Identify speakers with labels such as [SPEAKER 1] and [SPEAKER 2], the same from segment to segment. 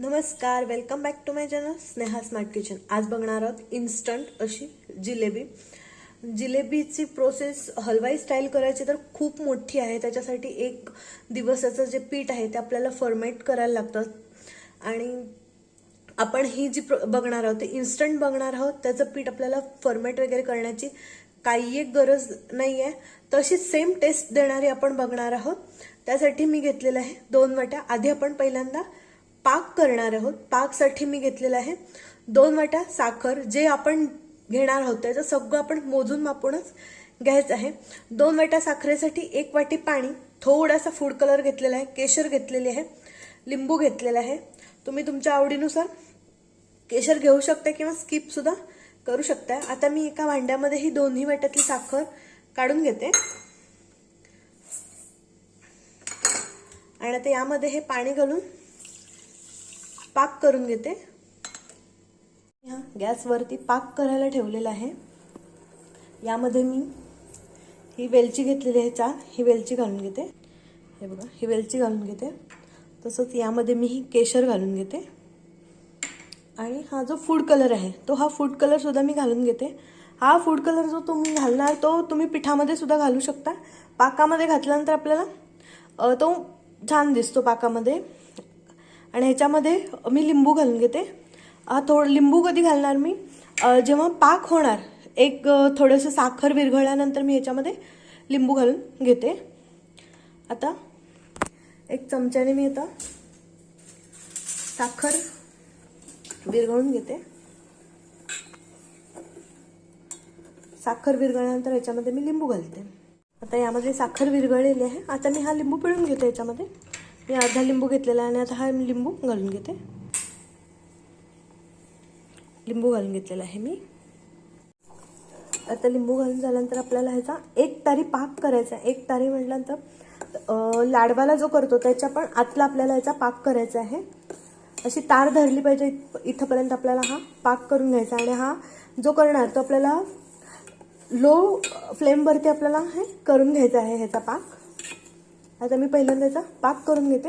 [SPEAKER 1] नमस्कार welcome back to my channel Sneha smart kitchen आज बघणार आहोत इन्स्टंट अशी जिलेबी. जिलेबीची प्रोसेस हलवाई स्टाईल करायची तर खूप मोठी आहे. त्याच्यासाठी एक दिवसाचं जे पीठ आहे ते आपल्याला फर्मेट करायला लागतं. आणि आपण ही जी प्र- बघणार आहोत ते इन्स्टंट बघणार आहोत. त्याचं पीठ आपल्याला फॉर्मेट वगैरे करण्याची काही एक गरज नाही आहे तशी सेम टेस्ट देणारी आपण बघणार आहोत. त्यासाठी मी घेतलेलं आहे दोन वाट्या. आधी आपण पहिल्यांदा पाक करणार आहोत. पाकसाठी मी घेतलेलं आहे दोन वाट्या साखर. जे आपण घेणार आहोत त्याचं सगळं आपण मोजून मापूनच घ्यायचं आहे. दोन वाट्या साखरेसाठी एक वाटी पाणी थोडासा फूड कलर घेतलेला आहे केशर घेतलेली आहे लिंबू घेतलेला आहे. तुम्ही तुमच्या आवडीनुसार केशर घेऊ शकता किंवा स्किप सुद्धा करू शकता. आता मी एका भांड्यामध्ये ही दोन्ही वाट्यातली साखर काढून घेते. आणि आता यामध्ये हे पाणी घालून पाक करून घेते. ह्या गॅसवरती पाक करायला ठेवलेला आहे. यामध्ये मी ही वेलची घेतलेली आहे चार ही वेलची घालून घेते. हे बघा ही वेलची घालून घेते. तसंच यामध्ये मी ही केशर घालून घेते. आणि हा जो फूड कलर आहे तो हा फूड कलरसुद्धा मी घालून घेते. हा फूड कलर जो तुम्ही घालणार तो तुम्ही पिठामध्ये सुद्धा घालू शकता. पाकामध्ये घातल्यानंतर आपल्याला तो छान दिसतो पाकामध्ये. आणि ह्याच्यामध्ये मी लिंबू घालून घेते. थोडं लिंबू कधी घालणार मी? जेव्हा पाक होणार एक थोडंसं साखर विरघळल्यानंतर मी ह्याच्यामध्ये लिंबू घालून घेते. आता एक चमच्याने मी आता साखर विरघळून घेते. साखर विरघळल्यानंतर याच्यामध्ये मी लिंबू घालते. आता यामध्ये साखर विरघळलेली आहे. आता मी हा लिंबू पिळून घेते याच्यामध्ये मी अर्धा लिंबू घेतलेला आहे आणि आता हा लिंबू घालून घेते. लिंबू घालून घेतलेला आहे मी. आता लिंबू घालून झाल्यानंतर आपल्याला ह्याचा एक तारी पाक करायचा आहे. एक तारी म्हटल्यानंतर लाडवाला जो करतो त्याच्या पण आतला आपल्याला ह्याचा पाक करायचा आहे. अशी तार धरली पाहिजे इत- इथपर्यंत आपल्याला हा पाक करून घ्यायचा आणि हा जो करणार तो आपल्याला लो फ्लेमवरती आपल्याला हे करून घ्यायचा आहे ह्याचा पाक. आता मी पहिल्यांदा पाक करून घेते.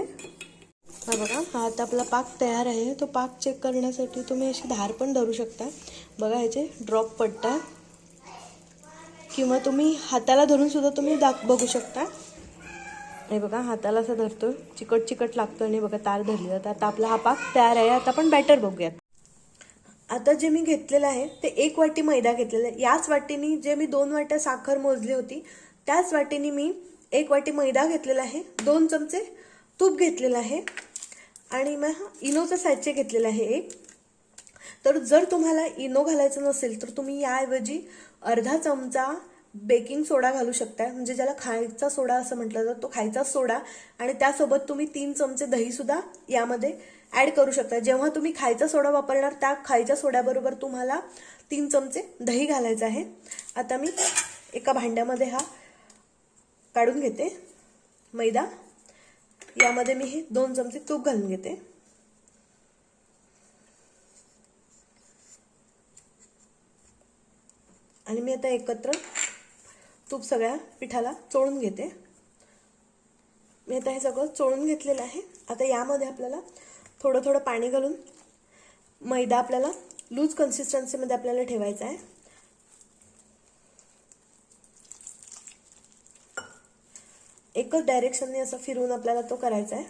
[SPEAKER 1] हा बघा हा आता आपला पाक तयार आहे. तो पाक चेक करण्यासाठी तुम्ही अशी धार पण धरू शकता. बघा ह्याचे ड्रॉप पडतात. किंवा तुम्ही हाताला धरून सुद्धा तुम्ही दाख बघू शकता. हे बघा हाताला असं धरतो चिकट चिकट लागतो आणि बघा तार धरली जातं आता आपला हा पाक तयार आहे. आता आपण बॅटर बघूयात. आता जे मी घेतलेलं आहे ते एक वाटी मैदा घेतलेला आहे. याच वाटीनी जे मी दोन वाट्या साखर मोजली होती त्याच वाटीनी मी एक वाटी मैदा घेतलेला आहे दोन चमचे तूप घेतलेलं आहे आणि मग हा इनोचा सॅचे घेतलेलं आहे एक. तर जर तुम्हाला इनो घालायचं नसेल तर तुम्ही याऐवजी अर्धा चमचा बेकिंग सोडा घालू शकता म्हणजे ज्याला खायचा सोडा असं म्हटलं जातं तो खायचा सोडा. आणि त्यासोबत तुम्ही तीन चमचे दही सुद्धा यामध्ये ऍड करू शकता जेव्हा तुम्ही खायचा सोडा वापरणार त्या खायच्या सोड्याबरोबर तुम्हाला तीन चमचे दही घालायचं आहे. आता मी एका भांड्यामध्ये हा काढून घेते मैदा. यामध्ये मी हे दोन चमचे तूप घालून घेते. आणि मी आता एकत्र तूप सगळ्या पिठाला चोळून घेते. मी आता हे सगळं चोळून घेतलेलं आहे. आता यामध्ये आपल्याला थोडं थोडं पाणी घालून मैदा आपल्याला लूज कन्सिस्टन्सीमध्ये आपल्याला ठेवायचा आहे. एकच डायरेक्शनने असं फिरवून आपल्याला तो करायचा आहे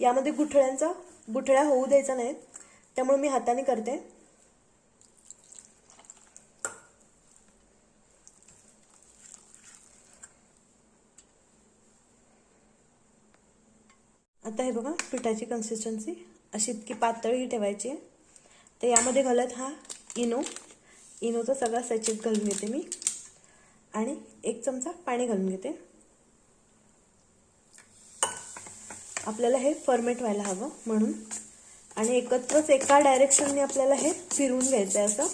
[SPEAKER 1] यामध्ये गुठळ्यांचा गुठळ्या होऊ द्यायचा नाही. त्यामुळे मी हाताने करते. आता हे बघा पिठाची कन्सिस्टन्सी अशी इतकी पातळी ठेवायची आहे. तर यामध्ये घालत हा इनो. इनोचा सगळा सॅचेट घालून घेते मी. आणि एक चमचा पाणी घालून घेते. आपल्याला हे फर्मेट व्हायला हवं म्हणून. आणि एकत्रच एका डायरेक्शनने आपल्याला हे फिरवून घ्यायचं आहे असं.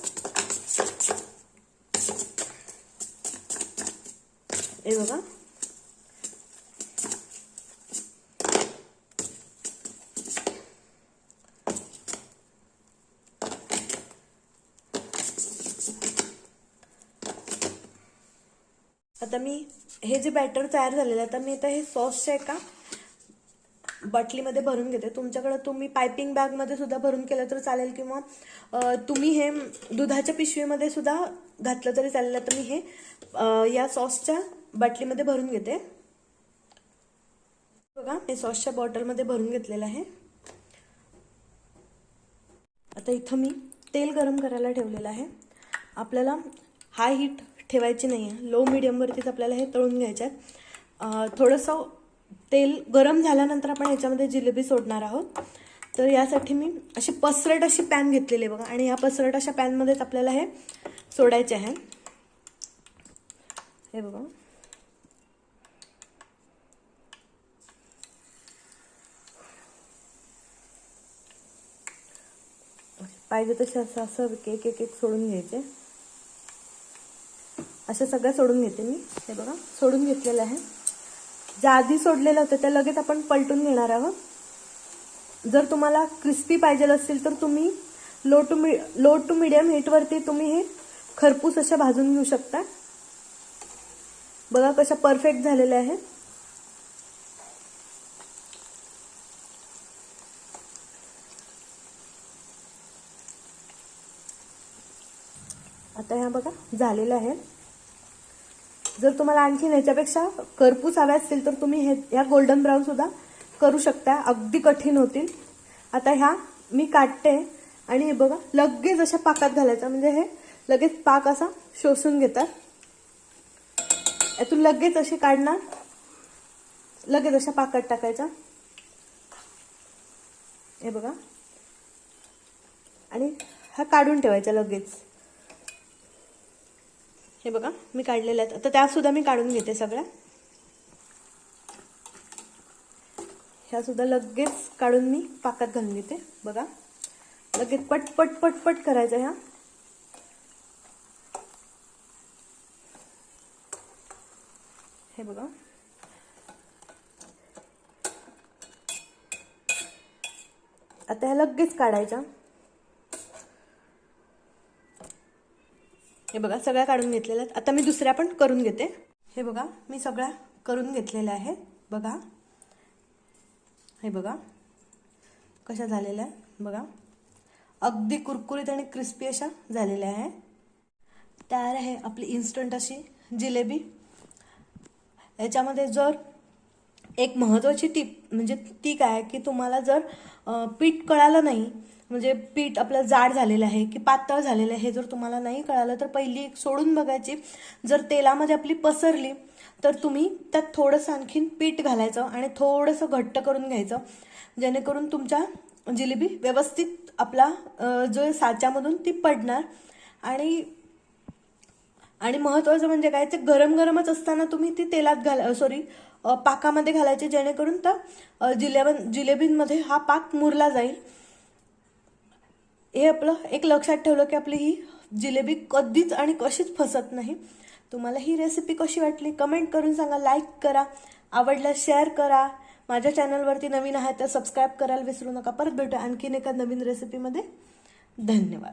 [SPEAKER 1] हे बघा. आता मी हे जे बॅटर तयार झालेलं आहे तर मी आता हे सॉसच्या एका बाटलीमध्ये भरून घेते. तुमच्याकडं तुम्ही पायपिंग बॅगमध्ये सुद्धा भरून केलं तर चालेल किंवा तुम्ही हे दुधाच्या पिशवीमध्ये सुद्धा घातलं तरी चालेल. तर मी हे या सॉसच्या बाटलीमध्ये भरून घेते. बघा मी सॉसच्या बॉटलमध्ये भरून घेतलेलं आहे. आता इथं मी तेल गरम करायला ठेवलेलं आहे. आपल्याला हाय हीट ठेवायची नाही आहे लो मिडियमवरतीच आपल्याला हे तळून घ्यायचे आहेत थोडंसं तेल गरम झाल्यानंतर आपण ह्याच्यामध्ये जिलेबी सोडणार आहोत. तर यासाठी मी अशी पसरट अशी पॅन घेतलेली आहे बघा. आणि या पसरट अशा पॅनमध्येच आपल्याला हे सोडायचे आहे. हे बघा. पाहिजे तसे असं असं एक एक एक सोडून घ्यायचे. अशा सगळ्या सोडून घेते मी. हे बघा सोडून घेतलेलं आहे. ज्या आधी सोडलेलं होतं त्या लगेच आपण पलटून घेणार आहोत. जर तुम्हाला क्रिस्पी पाहिजे असतील तर तुम्ही लो टू मी लो टू मिडियम हीटवरती तुम्ही हे खरपूस अशा भाजून घेऊ शकता. बघा कशा परफेक्ट झालेल्या आहेत. आता ह्या बघा झालेल्या आहेत. जर तुम्हाला आणखीन ह्याच्यापेक्षा करपूस हव्या असतील तर तुम्ही हे ह्या गोल्डन ब्राऊन सुद्धा करू शकता. अगदी कठीण होतील. आता ह्या मी काढते आणि हे बघा लगेच अशा पाकात घालायचा. म्हणजे हे लगेच पाक असा शोषून घेतात. यातून लगेच असे काढणार. लगेच अशा पाकात टाकायचा. हे बघा. आणि हा काढून ठेवायचा लगेच. हे बघा मी काढलेल्या आहेत आता त्यासुद्धा मी काढून घेते सगळ्या ह्यासुद्धा लगेच काढून मी पाकात घालून घेते. बघा लगेच पट पट पट पट करायचं ह्या. हे बघा. आता ह्या लगेच काढायच्या. हे बघा सगळ्या काढून घेतलेल्या आहेत. आता मी दुसऱ्या पण करून घेते. हे बघा मी सगळ्या करून घेतलेल्या आहेत. बघा. हे बघा. कशा झालेल्या बघा. अगदी कुरकुरीत आणि क्रिस्पी अशा झालेल्या आहे तयार आहे आपली इन्स्टंट अशी जिलेबी. याच्यामध्ये जर एक महत्त्वाची टीप म्हणजे ती काय की तुम्हाला जर पीठ कळालं नाही म्हणजे पीठ आपलं जाड झालेलं आहे की पातळ झालेलं आहे हे जर तुम्हाला नाही कळालं तर पहिली एक सोडून बघायची. जर तेलामध्ये आपली पसरली तर तुम्ही त्यात थोडंसं आणखीन पीठ घालायचं आणि थोडंसं घट्ट करून घ्यायचं. जेणेकरून तुमच्या जिलेबी व्यवस्थित आपला जो साच्यामधून ती पडणार. आणि आणि महत्त्वाचं म्हणजे काय ते गरम गरमच असताना तुम्ही ती तेलात घाला सॉरी पाकामध्ये घालायचे जेणेकरून त्या जिलेबन जिलेबींमध्ये हा पाक मुरला जाईल. हे आपलं एक लक्षात ठेवलं की आपली ही जिलेबी कधीच आणि कशीच फसत नाही. तुम्हाला ही रेसिपी कशी वाटली? कमेंट करून सांगा लाईक करा. आवडल्यास शेअर करा. माझ्या चॅनलवरती नवीन आहे तर सबस्क्राईब करायला विसरू नका. परत भेटू आणखीन एका नवीन रेसिपीमध्ये धन्यवाद.